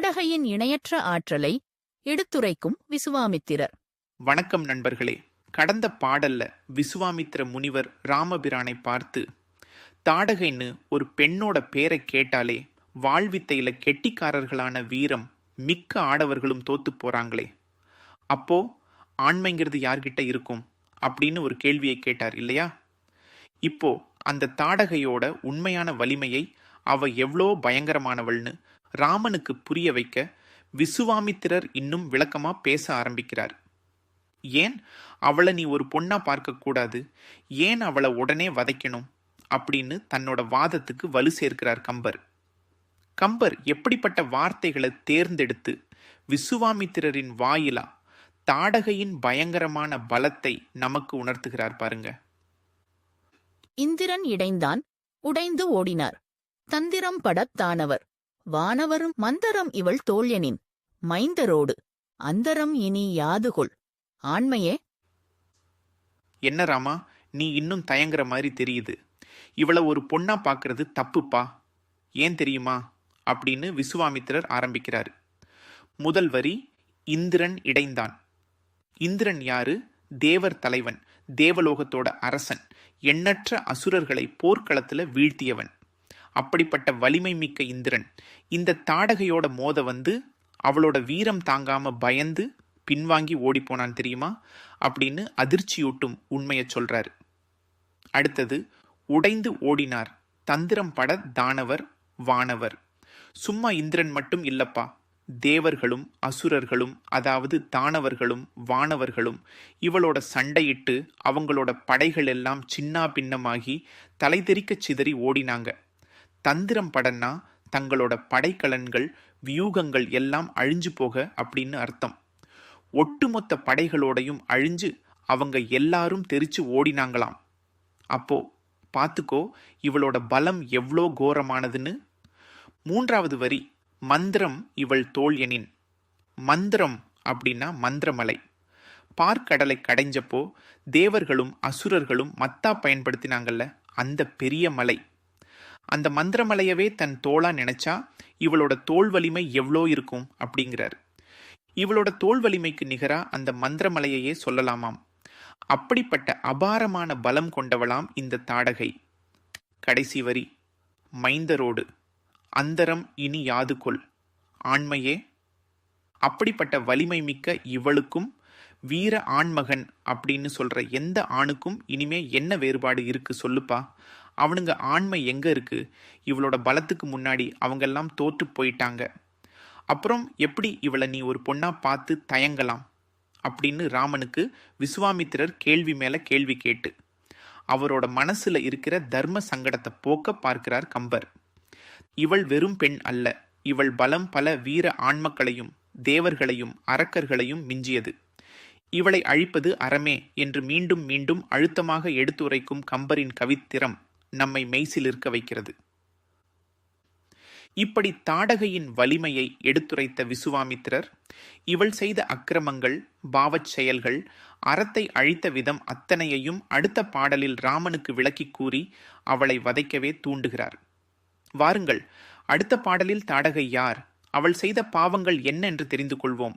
தாடகையின் இணையற்ற ஆற்றலை எடுத்துரைக்கும் விசுவாமித்திரர். வணக்கம் நண்பர்களே. கடந்த பாடல்ல விசுவாமித்திர முனிவர் ராமபிரானை பார்த்து தாடகைன்னு ஒரு பெண்ணோட பேரை கேட்டாலே வாழ்வித்தையில கெட்டிக்காரர்களான வீரம் மிக்க ஆடவர்களும் தோத்து போறாங்களே. அப்போ ஆண்மைங்கிறது யார்கிட்ட இருக்கும்? அப்படின்னு ஒரு கேள்வியை கேட்டார் இல்லையா? இப்போ அந்த தாடகையோட உண்மையான வலிமையை அவ எவ்வளோ பயங்கரமானவள்னு ராமனுக்கு புரிய வைக்க விசுவாமித்திரர் இன்னும் விளக்கமாக பேச ஆரம்பிக்கிறார். ஏன் அவளை நீ ஒரு பொண்ணா பார்க்கக்கூடாது ஏன் அவளை உடனே வதைக்கணும்? அப்படின்னு தன்னோட வாதத்துக்கு வலு சேர்க்கிறார் கம்பர். கம்பர் எப்படிப்பட்ட வார்த்தைகளை தேர்ந்தெடுத்து விசுவாமித்திரரின் வாயிலா தாடகையின் பயங்கரமான பலத்தை நமக்கு உணர்த்துகிறார் பாருங்க. இந்திரன் இடைந்தான் உடைந்து ஓடினார். தந்திரம் படத் தானவர். வானவரும் மந்தரம் இவள் தோல்யனின் மைந்தரோடு. அந்தரம் இனி யாதுகொள். ஆண்மையே. என்ன ராமா நீ இன்னும் தயங்குற மாதிரி தெரியுது. இவளை ஒரு பொண்ணா பார்க்கறது தப்புப்பா. ஏன் தெரியுமா? அப்படின்னு விசுவாமித்திரர் ஆரம்பிக்கிறார். முதல் வரி இந்திரன் இடைந்தான். இந்திரன் யாரு? தேவர் தலைவன் தேவலோகத்தோட அரசன் எண்ணற்ற அசுரர்களை போர்க்களத்துல வீழ்த்தியவன். அப்படிப்பட்ட வலிமை மிக்க இந்திரன். இந்த தாடகையோட மோத வந்து அவளோட வீரம் தாங்காம பயந்து பின்வாங்கி ஓடிப்போனான் தெரியுமா? அப்படின்னு அதிர்ச்சியூட்டும் உண்மையை சொல்றாரு. அடுத்தது உடைந்து ஓடினார். தந்திரம் பட தானவர் வானவர். சும்மா இந்திரன் மட்டும் இல்லப்பா. தேவர்களும் அசுரர்களும் அதாவது தானவர்களும் வானவர்களும் இவளோட சண்டையிட்டு அவங்களோட படைகள் எல்லாம் சின்னா பின்னமாகி தலைதெறிக்கச் சிதறி ஓடினாங்க. தந்திரம் படன்னா தங்களோட படைக்கலன்கள் வியூகங்கள் எல்லாம் அழிஞ்சு போக அப்படின்னு அர்த்தம். ஒட்டுமொத்த படைகளோடையும் அழிஞ்சு அவங்க எல்லாரும் தெரிச்சு ஓடினாங்களாம். அப்போ பார்த்துக்கோ இவளோட பலம் எவ்வளோ கோரமானதுன்னு. மூன்றாவது வரி மந்திரம் இவள் தோல் எனின். மந்திரம் அப்படின்னா மந்திரமலை. பார்க்கடலை கடைஞ்சப்போ தேவர்களும் அசுரர்களும் மத்தா பயன்படுத்தினாங்கல்ல அந்த பெரிய மலை. அந்த மந்திரமலையவே தன் தோளா நினைச்சா இவளோட தோல் வலிமை எவ்வளோ இருக்கும் அப்படிங்கிறார். இவளோட தோல் வலிமைக்கு நிகரா அந்த மந்திரமலையையே சொல்லலாமாம். அப்படிப்பட்ட அபாரமான பலம் கொண்டவளாம் இந்த தாடகை. கடைசி வரி மைந்தரோடு அந்தரம் இனி யாது கொள் ஆண்மையே. அப்படிப்பட்ட வலிமை மிக்க இவளுக்கும் வீர ஆண்மகன் அப்படின்னு சொல்ற எந்த ஆணுக்கும் இனிமே என்ன வேறுபாடு இருக்கு சொல்லுப்பா. அவனுங்க ஆண்மை எங்க இருக்கு? இவளோட பலத்துக்கு முன்னாடி அவங்கெல்லாம் தோற்று போயிட்டாங்க. அப்புறம் எப்படி இவளை நீ ஒரு பொண்ணா பார்த்து தயங்கலாம்? அப்படின்னு ராமனுக்கு விசுவாமித்திரர் கேள்வி மேல கேள்வி கேட்டு அவரோட மனசுல இருக்கிற தர்ம சங்கடத்தை போக்க பார்க்கிறார் கம்பர். இவள் வெறும் பெண் அல்ல இவள் பலம் பல வீர ஆண்மக்களையும் தேவர்களையும் அரக்கர்களையும் மிஞ்சியது. இவளை அழிப்பது அறமே என்று மீண்டும் மீண்டும் அழுத்தமாக எடுத்துரைக்கும் கம்பரின் கவித்திறம் நம்மை மெய்சிலிருக்க வைக்கிறது. இப்படி தாடகையின் வலிமையை எடுத்துரைத்த விசுவாமித்திரர் இவள் செய்த அக்கிரமங்கள் பாவச் செயல்கள் அறத்தை அழித்த விதம் அத்தனையையும் அடுத்த பாடலில் ராமனுக்கு விளக்கிக் கூறி அவளை வதைக்கவே தூண்டுகிறார். வாருங்கள் அடுத்த பாடலில் தாடகை யார்? அவள் செய்த பாவங்கள் என்ன என்று தெரிந்து கொள்வோம்.